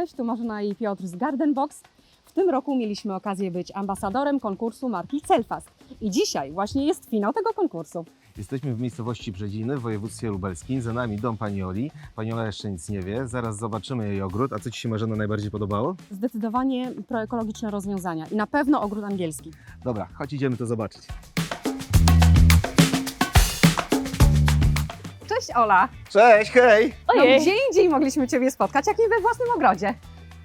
cześć, tu Marzena i Piotr z Garden Box. W tym roku mieliśmy okazję być ambasadorem konkursu marki Celfast. I dzisiaj właśnie jest finał tego konkursu. Jesteśmy w miejscowości Brzedziny w województwie lubelskim. Za nami dom pani Oli. Pani Ola jeszcze nic nie wie. Zaraz zobaczymy jej ogród. A co Ci się Marzena najbardziej podobało? Zdecydowanie proekologiczne rozwiązania i na pewno ogród angielski. Dobra, chodź idziemy to zobaczyć. Cześć Ola! Cześć, hej! No, Ojej, gdzie indziej mogliśmy Ciebie spotkać, jak nie we własnym ogrodzie?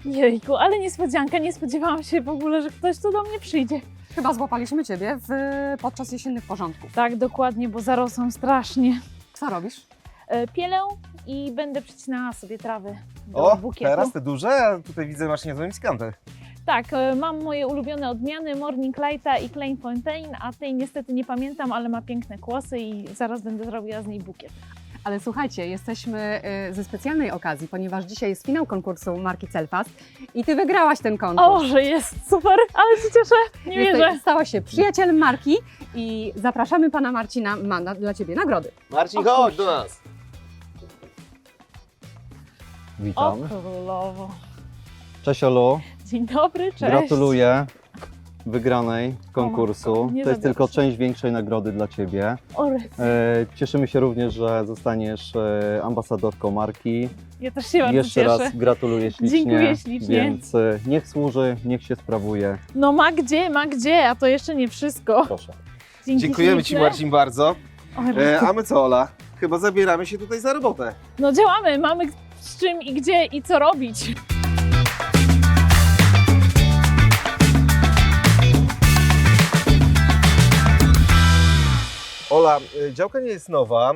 jejku, ale niespodzianka, nie spodziewałam się w ogóle, że ktoś tu do mnie przyjdzie. Chyba złapaliśmy Ciebie w, podczas jesiennych porządków. Tak, dokładnie, bo zarosłam strasznie. Co robisz? E, Pielę i będę przycinała sobie trawy do O, bukietu. teraz te duże, a tutaj widzę masz niezłą miskantę. Tak, e, mam moje ulubione odmiany Morning Lighta i Klein Fontaine, a tej niestety nie pamiętam, ale ma piękne kłosy i zaraz będę robiła z niej bukiet. Ale słuchajcie, jesteśmy y, ze specjalnej okazji, ponieważ dzisiaj jest finał konkursu marki Celfast i Ty wygrałaś ten konkurs. O, że jest super, ale się cieszę, nie Jesteś- wierzę. Stałaś się przyjacielem marki i zapraszamy Pana Marcina, ma na, dla Ciebie nagrody. Marcin, O, chodź do nas. O Witam. królowo. Cześć Olu. Dzień dobry, cześć. Gratuluję wygranej konkursu. nie to jest tylko część większej nagrody dla Ciebie. O. E, cieszymy się również, że zostaniesz e, ambasadorką marki. Ja też się bardzo Jeszcze cieszę. raz gratuluję ślicznie. Dziękuję ślicznie. Więc e, niech służy, niech się sprawuje. No ma gdzie, ma gdzie, a to jeszcze nie wszystko. Proszę. Dzięki Dziękujemy Ci śliczne. Marcin bardzo. O, E, a my co Ola? Chyba zabieramy się tutaj za robotę. No działamy, mamy z czym i gdzie i co robić. Ola, e, działka nie jest nowa.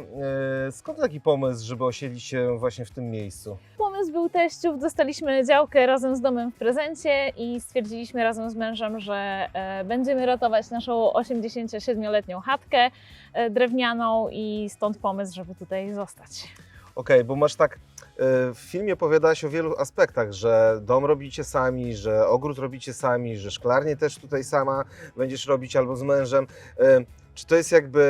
E, Skąd taki pomysł, żeby osiedlić się właśnie w tym miejscu? Pomysł był teściów, dostaliśmy działkę razem z domem w prezencie i stwierdziliśmy razem z mężem, że e, będziemy ratować naszą 87-letnią chatkę e, drewnianą i stąd pomysł, żeby tutaj zostać. Okej, bo masz tak, e, w filmie opowiadałaś o wielu aspektach, że dom robicie sami, że ogród robicie sami, że szklarnię też tutaj sama będziesz robić albo z mężem. Czy to jest jakby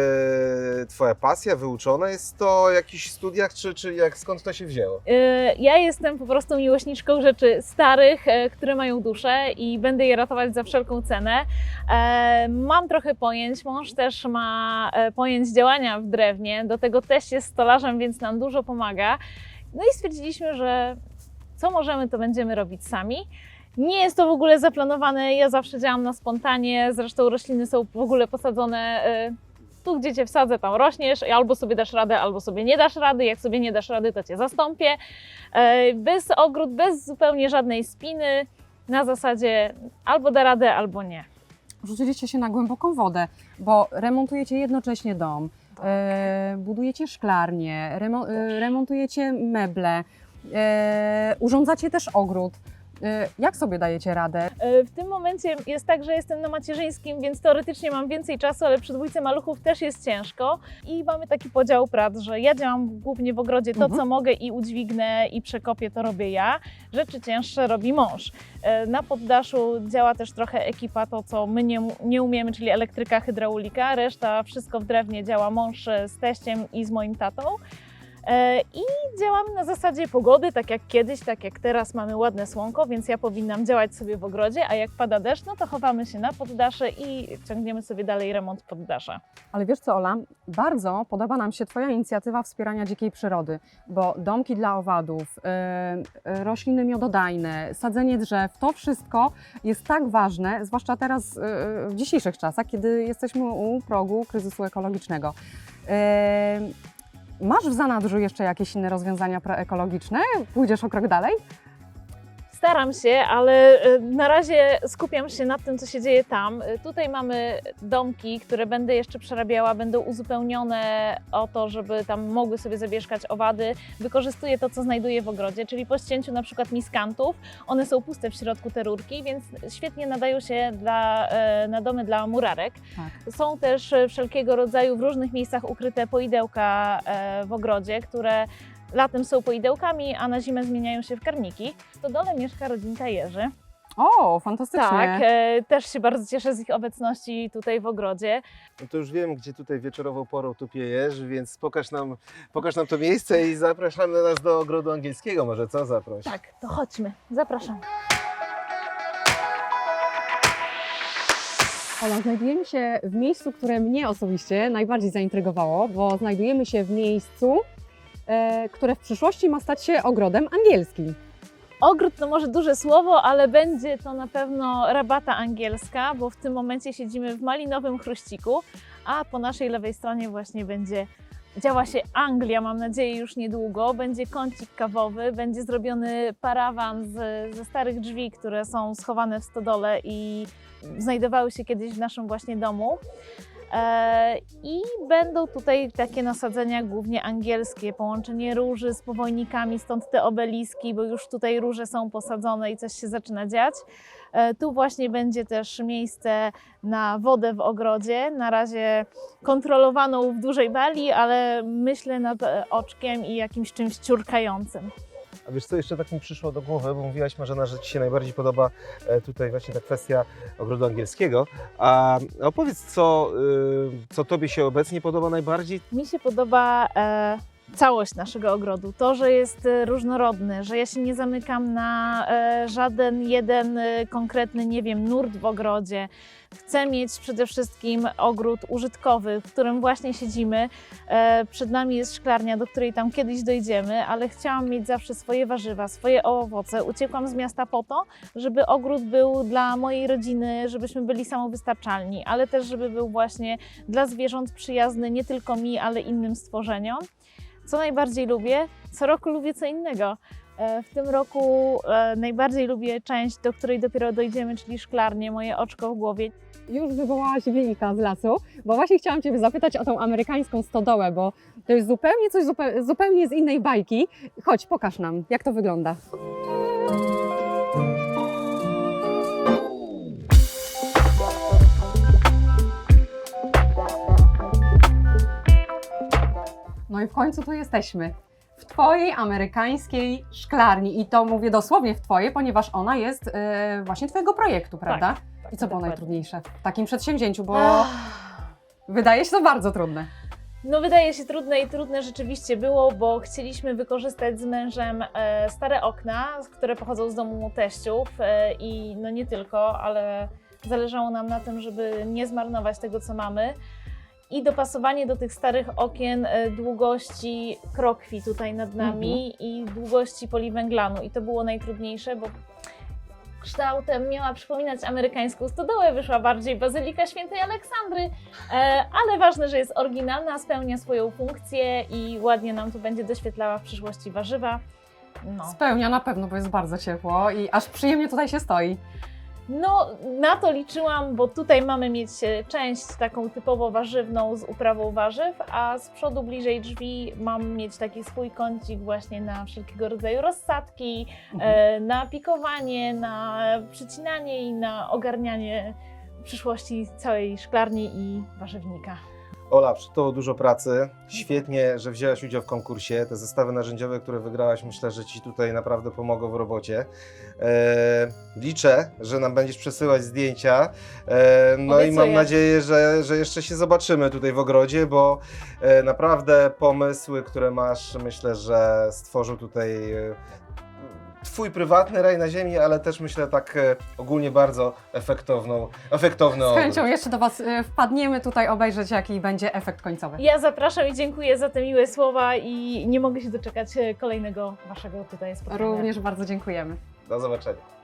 twoja pasja, wyuczona jest to w jakichś studiach, czy, czy jak, skąd to się wzięło? E, Ja jestem po prostu miłośniczką rzeczy starych, e, które mają duszę i będę je ratować za wszelką cenę. E, Mam trochę pojęć, mąż też ma e, pojęć działania w drewnie, do tego też jest stolarzem, więc nam dużo pomaga. No i stwierdziliśmy, że co możemy, to będziemy robić sami. Nie jest to w ogóle zaplanowane, ja zawsze działam na spontanie, zresztą rośliny są w ogóle posadzone e, tu, gdzie cię wsadzę, tam rośniesz, albo sobie dasz radę, albo sobie nie dasz rady. Jak sobie nie dasz rady, to cię zastąpię. E, Bez ogród, bez zupełnie żadnej spiny, na zasadzie albo da radę, albo nie. Rzuciliście się na głęboką wodę, bo remontujecie jednocześnie dom, e, budujecie szklarnię, remo, e, remontujecie meble, e, urządzacie też ogród. E, jak sobie dajecie radę? E, W tym momencie jest tak, że jestem na macierzyńskim, więc teoretycznie mam więcej czasu, ale przy dwójce maluchów też jest ciężko. I mamy taki podział prac, że ja działam głównie w ogrodzie to, Mhm. co mogę i udźwignę i przekopię, to robię ja. Rzeczy cięższe robi mąż. E, Na poddaszu działa też trochę ekipa, to co my nie, nie umiemy, czyli elektryka, hydraulika. Reszta, wszystko w drewnie działa mąż e, z teściem i z moim tatą. E, I działamy na zasadzie pogody, tak jak kiedyś, tak jak teraz mamy ładne słonko, więc ja powinnam działać sobie w ogrodzie, a jak pada deszcz, no to chowamy się na poddasze i ciągniemy sobie dalej remont poddasza. Ale wiesz co, Ola, bardzo podoba nam się Twoja inicjatywa wspierania dzikiej przyrody, bo domki dla owadów, e, e, rośliny miododajne, sadzenie drzew, to wszystko jest tak ważne, zwłaszcza teraz e, w dzisiejszych czasach, kiedy jesteśmy u progu kryzysu ekologicznego. Masz w zanadrzu jeszcze jakieś inne rozwiązania proekologiczne? Pójdziesz o krok dalej? Staram się, ale e, na razie skupiam się na tym, co się dzieje tam. E, Tutaj mamy domki, które będę jeszcze przerabiała, będą uzupełnione o to, żeby tam mogły sobie zamieszkać owady. Wykorzystuję to, co znajduję w ogrodzie, czyli po ścięciu na przykład miskantów. One są puste w środku te rurki, więc świetnie nadają się dla, e, na domy dla murarek. Tak. Są też wszelkiego rodzaju w różnych miejscach ukryte poidełka w ogrodzie, które latem są poidełkami, a na zimę zmieniają się w karniki. W stodole mieszka rodzinka Jerzy. O, fantastycznie. Tak, e, też się bardzo cieszę z ich obecności tutaj w ogrodzie. No to już wiem, gdzie tutaj wieczorową porą tu piejesz, więc pokaż nam, pokaż nam to miejsce i zapraszamy nas do ogrodu angielskiego. Może co zaproś? Tak, to chodźmy, zapraszam. Ola, znajdujemy się w miejscu, które mnie osobiście najbardziej zaintrygowało, bo znajdujemy się w miejscu, które w przyszłości ma stać się ogrodem angielskim. Ogród to może duże słowo, ale będzie to na pewno rabata angielska, bo w tym momencie siedzimy w malinowym chruściku, a po naszej lewej stronie właśnie będzie działa się Anglia, mam nadzieję już niedługo. Będzie kącik kawowy, będzie zrobiony parawan z, ze starych drzwi, które są schowane w stodole i znajdowały się kiedyś w naszym właśnie domu. E, I będą tutaj takie nasadzenia głównie angielskie, połączenie róży z powojnikami, stąd te obeliski, bo już tutaj róże są posadzone i coś się zaczyna dziać. E, Tu właśnie będzie też miejsce na wodę w ogrodzie, na razie kontrolowaną w dużej bali, ale myślę nad oczkiem i jakimś czymś ciurkającym. A wiesz co, jeszcze tak mi przyszło do głowy, bo mówiłaś Marzena, że Ci się najbardziej podoba e, tutaj właśnie ta kwestia ogrodu angielskiego. A opowiedz, co, y, co Tobie się obecnie podoba najbardziej? Mi się podoba e, całość naszego ogrodu. To, że jest e, różnorodny, że ja się nie zamykam na e, żaden jeden e, konkretny, nie wiem, nurt w ogrodzie. Chcę mieć przede wszystkim ogród użytkowy, w którym właśnie siedzimy. Przed nami jest szklarnia, do której tam kiedyś dojdziemy, ale chciałam mieć zawsze swoje warzywa, swoje owoce. Uciekłam z miasta po to, żeby ogród był dla mojej rodziny, żebyśmy byli samowystarczalni, ale też, żeby był właśnie dla zwierząt przyjazny nie tylko mi, ale innym stworzeniom. Co najbardziej lubię? Co roku lubię co innego. E, W tym roku e, najbardziej lubię część, do której dopiero dojdziemy, czyli szklarnię, moje oczko w głowie. Już wywołałaś wilka z lasu, bo właśnie chciałam Cię zapytać o tą amerykańską stodołę, bo to jest zupełnie coś zupe- zupełnie z innej bajki. Chodź, pokaż nam, jak to wygląda. No i w końcu tu jesteśmy. W Twojej amerykańskiej szklarni. I to mówię dosłownie w Twojej, ponieważ ona jest e, właśnie Twojego projektu, prawda? Tak, I co było dokładnie. najtrudniejsze w takim przedsięwzięciu, bo wydaje się to bardzo trudne. No wydaje się trudne i trudne rzeczywiście było, bo chcieliśmy wykorzystać z mężem e, stare okna, które pochodzą z domu teściów e, i no nie tylko, ale zależało nam na tym, żeby nie zmarnować tego, co mamy. I dopasowanie do tych starych okien e, długości krokwi tutaj nad nami i długości poliwęglanu. I to było najtrudniejsze, bo kształtem miała przypominać amerykańską stodołę, wyszła bardziej Bazylika Świętej Aleksandry, E, ale ważne, że jest oryginalna, spełnia swoją funkcję i ładnie nam tu będzie doświetlała w przyszłości warzywa. No. Spełnia na pewno, bo jest bardzo ciepło i aż przyjemnie tutaj się stoi. No, na to liczyłam, bo tutaj mamy mieć e, część taką typowo warzywną z uprawą warzyw, a z przodu bliżej drzwi mam mieć taki swój kącik właśnie na wszelkiego rodzaju rozsadki, e, na pikowanie, na przycinanie i na ogarnianie przyszłości całej szklarni i warzywnika. Ola, przed Tobą dużo pracy. Świetnie, że wzięłaś udział w konkursie. Te zestawy narzędziowe, które wygrałaś, myślę, że Ci tutaj naprawdę pomogą w robocie. E, liczę, że nam będziesz przesyłać zdjęcia. E, no i mam Obiecuję. nadzieję, że, że jeszcze się zobaczymy tutaj w ogrodzie, bo e, naprawdę pomysły, które masz, myślę, że stworzył tutaj e, Twój prywatny raj na ziemi, ale też myślę tak e, ogólnie bardzo efektowną, efektowny Z chęcią jeszcze do Was y, wpadniemy tutaj obejrzeć, jaki będzie efekt końcowy. Ja zapraszam i dziękuję za te miłe słowa i nie mogę się doczekać e, kolejnego Waszego tutaj spotkania. Również bardzo dziękujemy. Do zobaczenia.